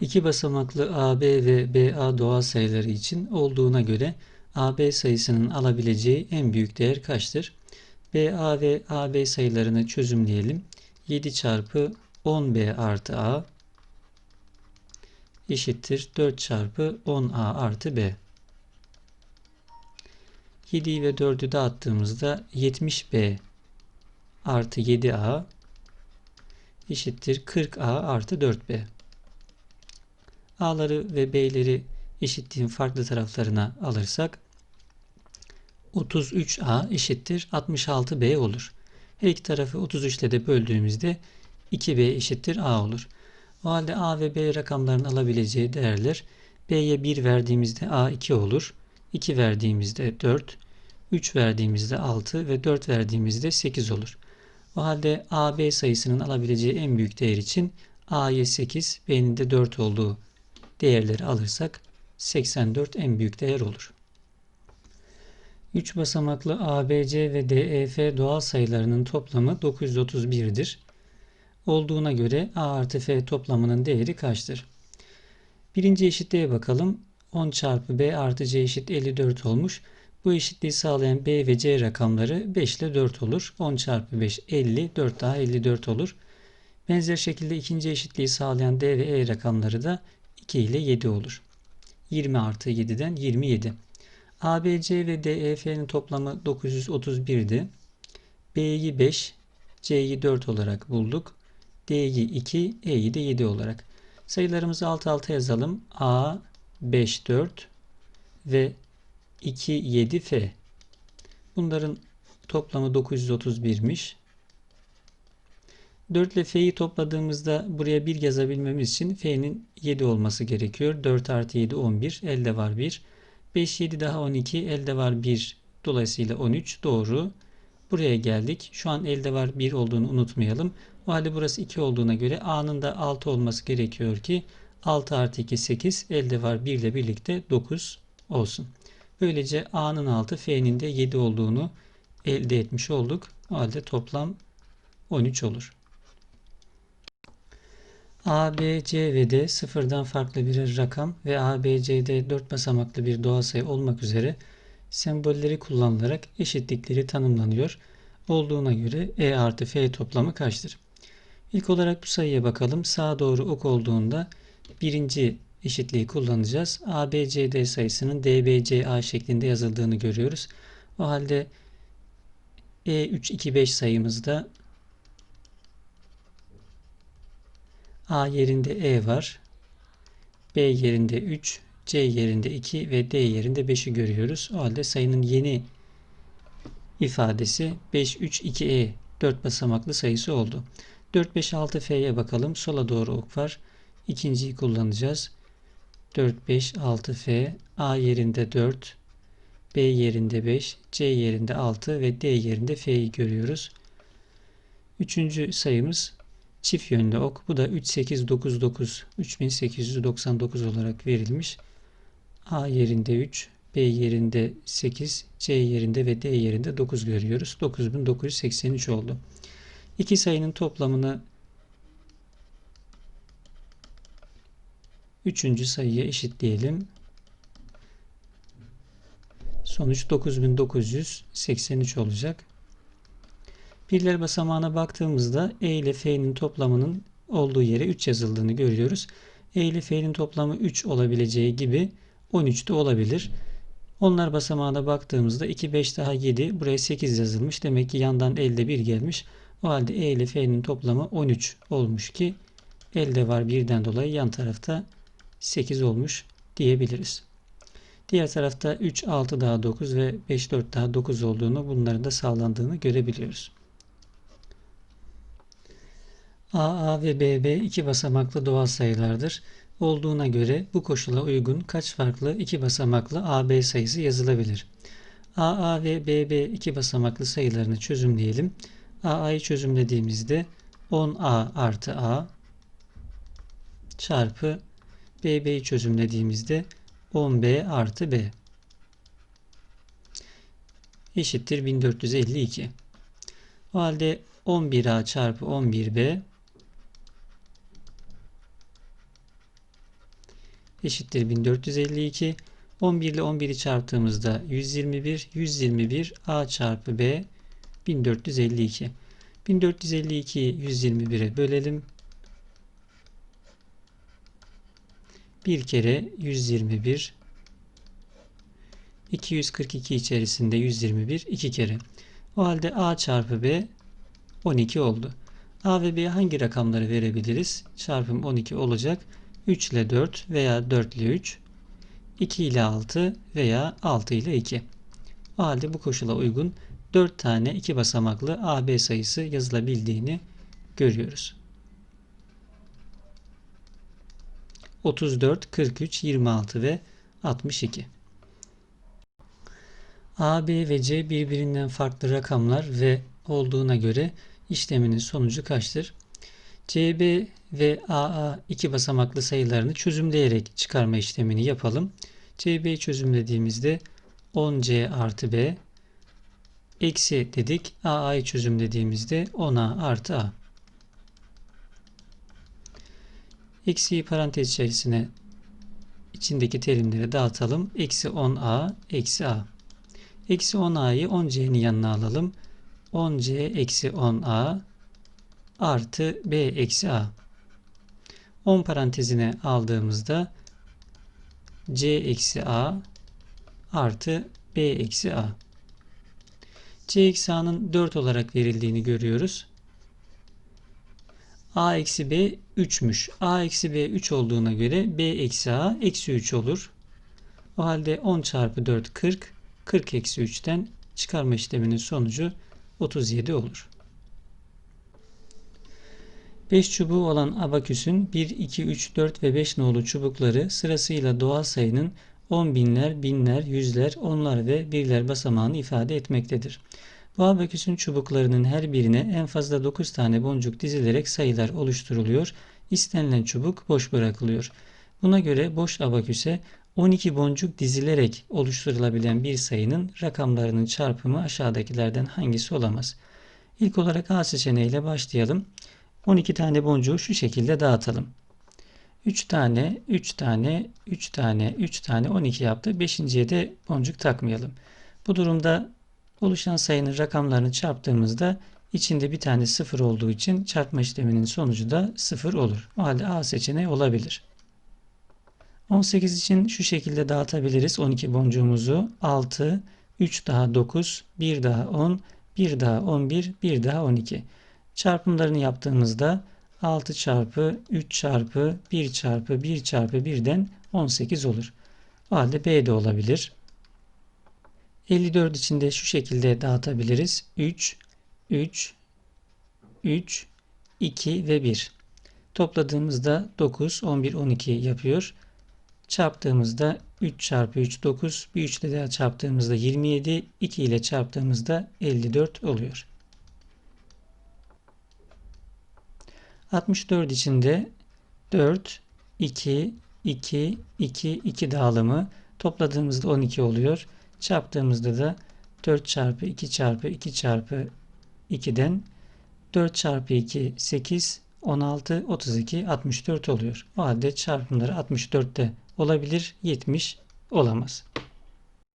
İki basamaklı AB ve BA doğal sayıları için olduğuna göre AB sayısının alabileceği en büyük değer kaçtır? BA ve AB sayılarını çözümleyelim. 7 çarpı 10B artı A eşittir 4 çarpı 10A artı B. 7'yi ve 4'ü dağıttığımızda 70B artı 7A eşittir 40A artı 4B. A'ları ve B'leri eşitliğin farklı taraflarına alırsak 33A eşittir 66B olur. Her iki tarafı 33 ile de böldüğümüzde 2B eşittir A olur. O halde A ve B rakamların alabileceği değerler B'ye 1 verdiğimizde A 2 olur. 2 verdiğimizde 4, 3 verdiğimizde 6 ve 4 verdiğimizde 8 olur. O halde A, B sayısının alabileceği en büyük değer için A'ya 8, B'nin de 4 olduğu değerleri alırsak 84 en büyük değer olur. 3 basamaklı ABC ve DEF doğal sayılarının toplamı 931'dir. Olduğuna göre A artı F toplamının değeri kaçtır? Birinci eşitliğe bakalım. 10 çarpı B artı C eşit 54 olmuş. Bu eşitliği sağlayan B ve C rakamları 5 ile 4 olur. 10 çarpı 5 50, 4 daha 54 olur. Benzer şekilde ikinci eşitliği sağlayan D ve E rakamları da 2 ile 7 olur. 20 artı 7'den 27. ABC ve DEF'nin toplamı 931'di. B'yi 5, C'yi 4 olarak bulduk. D'yi 2, E'yi de 7 olarak. Sayılarımızı alt alta yazalım. A 5, 4 ve 2, 7, F. Bunların toplamı 931'miş. 4 ile F'yi topladığımızda buraya 1 yazabilmemiz için F'nin 7 olması gerekiyor. 4 artı 7 11. Elde var 1. 5, 7 daha 12. Elde var 1. Dolayısıyla 13. Doğru. Buraya geldik. Şu an elde var 1 olduğunu unutmayalım. O halde burası 2 olduğuna göre A'nın da 6 olması gerekiyor ki 6 artı 2 8. Elde var 1 ile birlikte 9 olsun. Böylece A'nın 6 F'nin de 7 olduğunu elde etmiş olduk. O halde toplam 13 olur. A, B, C ve D sıfırdan farklı bir rakam ve A, B, C, D 4 basamaklı bir doğal sayı olmak üzere sembolleri kullanılarak eşitlikleri tanımlanıyor. Olduğuna göre E artı F toplamı kaçtır? İlk olarak bu sayıya bakalım. Sağa doğru ok olduğunda birinci eşitliği kullanacağız. A, B, C, D sayısının D, B, C, A şeklinde yazıldığını görüyoruz. O halde E 3, 2, 5 sayımızda A yerinde E var. B yerinde 3, C yerinde 2 ve D yerinde 5'i görüyoruz. O halde sayının yeni ifadesi 5, 3, 2E 4 basamaklı sayısı oldu. 4, 5, 6 F'ye bakalım. Sola doğru ok var. İkinciyi kullanacağız. 4, 5, 6 F. A yerinde 4, B yerinde 5, C yerinde 6 ve D yerinde F'yi görüyoruz. Üçüncü sayımız çift yönlü ok. Bu da 3899 3899 olarak verilmiş. A yerinde 3, B yerinde 8, C yerinde ve D yerinde 9 görüyoruz. 9983 oldu. İki sayının toplamını üçüncü sayıya eşitleyelim. Sonuç 9983 olacak. Birler basamağına baktığımızda E ile F'nin toplamının olduğu yere 3 yazıldığını görüyoruz. E ile F'nin toplamı 3 olabileceği gibi 13 de olabilir. Onlar basamağına baktığımızda 2, 5 daha 7. Buraya 8 yazılmış. Demek ki yandan elde 1 gelmiş. O halde E ile F'nin toplamı 13 olmuş ki elde var birden dolayı yan tarafta 8 olmuş diyebiliriz. Diğer tarafta 3, 6 daha 9 ve 5, 4 daha 9 olduğunu bunların da sağlandığını görebiliyoruz. AA ve BB iki basamaklı doğal sayılardır. Olduğuna göre bu koşula uygun kaç farklı iki basamaklı AB sayısı yazılabilir? AA ve BB iki basamaklı sayılarını çözümleyelim. AA'yı çözümlediğimizde 10A artı A çarpı BB'yi çözümlediğimizde 10B artı B eşittir 1452. O halde 11A çarpı 11B eşittir 1452. 11 ile 11'i çarptığımızda 121. 121 A çarpı B 1452. 1452'yi 121'e bölelim. Bir kere 121 242 içerisinde 121 iki kere. O halde A çarpı B 12 oldu. A ve B'ye hangi rakamları verebiliriz? Çarpım 12 olacak. 3 ile 4 veya 4 ile 3, 2 ile 6 veya 6 ile 2. O halde bu koşula uygun 4 tane 2 basamaklı AB sayısı yazılabildiğini görüyoruz. 34, 43, 26 ve 62. A, B ve C birbirinden farklı rakamlar ve olduğuna göre işleminin sonucu kaçtır? CB ve AA iki basamaklı sayılarını çözümleyerek çıkarma işlemini yapalım. CB'yi çözümlediğimizde 10C artı B eksi dedik. AA'yı çözümlediğimizde 10A artı A. Eksiyi parantez içerisine içindeki terimleri dağıtalım. Eksi 10A eksi A. Eksi 10A'yı 10C'nin yanına alalım. 10C eksi 10A artı B eksi A. 10 parantezine aldığımızda C eksi A artı B eksi A. C eksi A'nın 4 olarak verildiğini görüyoruz. A eksi B 3'müş. A eksi B 3 olduğuna göre B eksi A eksi 3 olur. O halde 10 çarpı 4 40. 40 eksi 3'ten çıkarma işleminin sonucu 37 olur. 5 çubuğu olan abaküsün 1, 2, 3, 4 ve 5 nolu çubukları sırasıyla doğal sayının 10 binler, binler, yüzler, onlar ve birler basamağını ifade etmektedir. Bu abaküsün çubuklarının her birine en fazla 9 tane boncuk dizilerek sayılar oluşturuluyor. İstenilen çubuk boş bırakılıyor. Buna göre boş abaküse 12 boncuk dizilerek oluşturulabilen bir sayının rakamlarının çarpımı aşağıdakilerden hangisi olamaz? İlk olarak A seçeneğiyle başlayalım. 12 tane boncuğu şu şekilde dağıtalım. 3 tane, 3 tane, 3 tane, 3 tane 12 yaptı. 5.ye de boncuk takmayalım. Bu durumda oluşan sayının rakamlarını çarptığımızda içinde bir tane 0 olduğu için çarpma işleminin sonucu da 0 olur. O halde A seçeneği olabilir. 18 için şu şekilde dağıtabiliriz 12 boncuğumuzu. 6, 3 daha 9, 1 daha 10, 1 daha 11, 1 daha 12. Çarpımlarını yaptığımızda 6 çarpı 3 çarpı 1 çarpı 1 çarpı 1'den 18 olur. O halde B de olabilir. 54 için de şu şekilde dağıtabiliriz. 3, 3, 3, 2 ve 1. Topladığımızda 9, 11, 12 yapıyor. Çarptığımızda 3 çarpı 3 9, bir 3 ile daha çarptığımızda 27, 2 ile çarptığımızda 54 oluyor. 64 içinde 4, 2, 2, 2, 2 dağılımı topladığımızda 12 oluyor. Çarptığımızda da 4 çarpı 2 çarpı 2 çarpı 2'den 4 çarpı 2 8, 16, 32, 64 oluyor. O halde çarpımları 64'te olabilir, 70 olamaz.